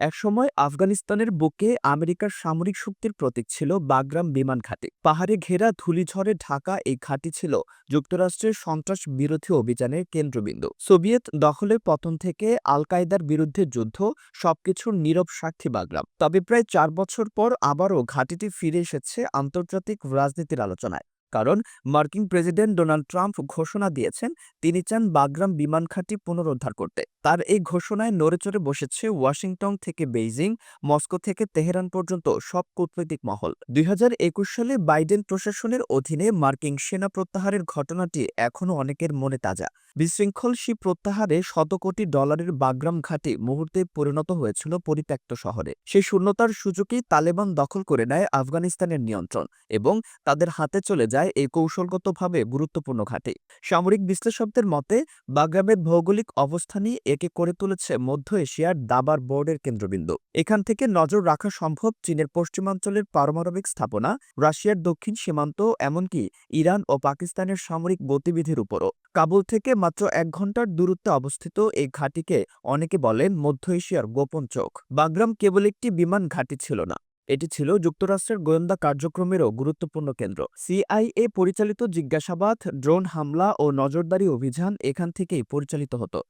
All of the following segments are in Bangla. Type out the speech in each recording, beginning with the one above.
একসময় আফগানিস্তানের বুকে আমেরিকার সামরিক শক্তির প্রতীক ছিল বাগরাম বিমান ঘাঁটি। পাহাড়ে ঘেরা ধুলিঝড়ে ঢাকা এই ঘাঁটি ছিল যুক্তরাষ্ট্রের সন্ত্রাস বিরোধী অভিযানের কেন্দ্রবিন্দু। সোভিয়েত দখলের পতন থেকে আল কায়দার বিরুদ্ধে যুদ্ধ সবকিছুর নীরব সাক্ষী বাগরাম। তবে প্রায় চার বছর পর আবারও ঘাঁটিটি ফিরে এসেছে আন্তর্জাতিক রাজনীতির আলোচনায়। কারণ মার্কিন প্রেসিডেন্ট ডোনাল্ড ট্রাম্প ঘোষণা দিয়েছেন তিনি চান বাগরাম বিমান ঘাঁটি পুনরুদ্ধার করতে। তার এই ঘোষণায় নড়েচড়ে বসেছে ওয়াশিংটন থেকে বেইজিং, মস্কো থেকে তেহরান পর্যন্ত সব কূটনৈতিক মহল। দুই হাজার একুশ সালে বাইডেন প্রশাসনের অধীনে মার্কিন সেনা প্রত্যাহারের ঘটনাটি এখনও অনেকের মনে তাজা। বিশৃঙ্খল সেই প্রত্যাহারে শত কোটি ডলারের বাগরাম ঘাঁটি মুহূর্তে পরিণত হয়েছিল পরিত্যক্ত শহরে। সেই শূন্যতার সুযোগেই তালেবান দখল করে নেয় আফগানিস্তানের নিয়ন্ত্রণ এবং তাদের হাতে চলে যায় এই কৌশলগতভাবে গুরুত্বপূর্ণ ঘাঁটি। সামরিক বিশ্লেষকদের মতে, বাগরামের ভৌগোলিক অবস্থানই একে করে তুলেছে মধ্য এশিয়ার দাবার বোর্ডের কেন্দ্রবিন্দু। এখান থেকে নজর রাখা সম্ভব চীনের পশ্চিমাঞ্চলের পারমাণবিক স্থাপনা, রাশিয়ার দক্ষিণ সীমান্ত, এমনকি ইরান ও পাকিস্তানের সামরিক গতিবিধির উপরও। কাবুল থেকে মাত্র এক ঘণ্টার দূরত্বে অবস্থিত এই ঘাঁটিকে অনেকে বলেন মধ্য এশিয়ার গোপন চোখ। বাগরাম কেবল একটি বিমান ঘাঁটি ছিল না। এটি ছিল যুক্তরাষ্ট্রের গোয়েন্দা কার্যক্রমেরও গুরুত্বপূর্ণ কেন্দ্র। সিআইএ পরিচালিত জিজ্ঞাসাবাদ, ড্রোন হামলা ও নজরদারি অভিযান এখান থেকেই পরিচালিত হতো।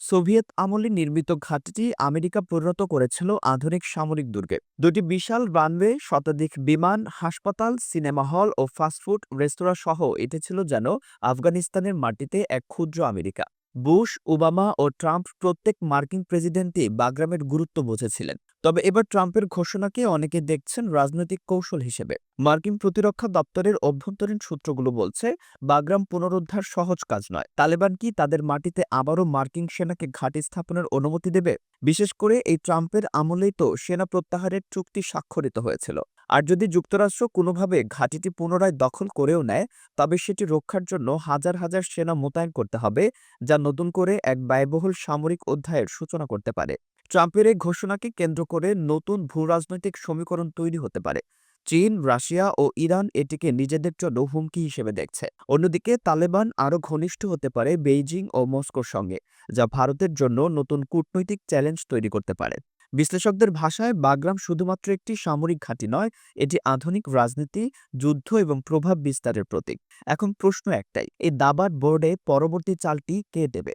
সোভিয়েত আমলে নির্মিত ঘাঁটিটি আমেরিকা পরিণত করেছিল আধুনিক সামরিক দুর্গে। দুটি বিশাল রানওয়ে, শতাধিক বিমান, হাসপাতাল, সিনেমা হল ও ফাস্টফুড রেস্তোরাঁ সহ এটি ছিল যেন আফগানিস্তানের মাটিতে এক ক্ষুদ্র আমেরিকা। বুশ, ওবামা ও ট্রাম্প প্রত্যেক মার্কিন প্রেসিডেন্টই বাগরামের গুরুত্ব বুঝেছিলেন। তবে এবার ট্রাম্পের ঘোষণাকে অনেকে দেখছেন রাজনৈতিক কৌশল হিসেবে। মার্কিন প্রতিরক্ষা দপ্তরের অভ্যন্তরীণ সূত্রগুলো বলছে, বাগরাম পুনরুদ্ধার সহজ কাজ নয়। তালেবান কি তাদের মাটিতে আবারও মার্কিন সেনাকে ঘাঁটি স্থাপনের অনুমতি দেবে? বিশেষ করে এই ট্রাম্পের আমলেই তো সেনা প্রত্যাহারের চুক্তি স্বাক্ষরিত হয়েছিল। আর যদি যুক্তরাষ্ট্র কোনোভাবে ঘাঁটিটি পুনরায় দখল করেও নেয়, তবে সেটি রক্ষার জন্য হাজার হাজার সেনা মোতায়েন করতে হবে, যা নতুন করে এক ব্যয়বহুল সামরিক অধ্যায়ের সূচনা করতে পারে। ট্রাম্পের এই ঘোষণাকে কেন্দ্র করে নতুন ভূরাজনৈতিক সমীকরণ তৈরি হতে পারে। চীন, রাশিয়া ও ইরান এটিকে নিজেদের জন্য হুমকি হিসেবে দেখছে। অন্যদিকে, তালেবান আরও ঘনিষ্ঠ হতে পারে বেইজিং ও মস্কোর সঙ্গে, যা ভারতের জন্য নতুন কূটনৈতিক চ্যালেঞ্জ তৈরি করতে পারে। বিশ্লেষকদের ভাষায় বাগরাম শুধুমাত্র একটি সামরিক ঘাঁটি নয়, এটি আধুনিক রাজনীতি, যুদ্ধ এবং প্রভাব বিস্তারের প্রতীক। এখন প্রশ্ন একটাই, এই দাবার বোর্ডে পরবর্তী চালটি কে দেবে?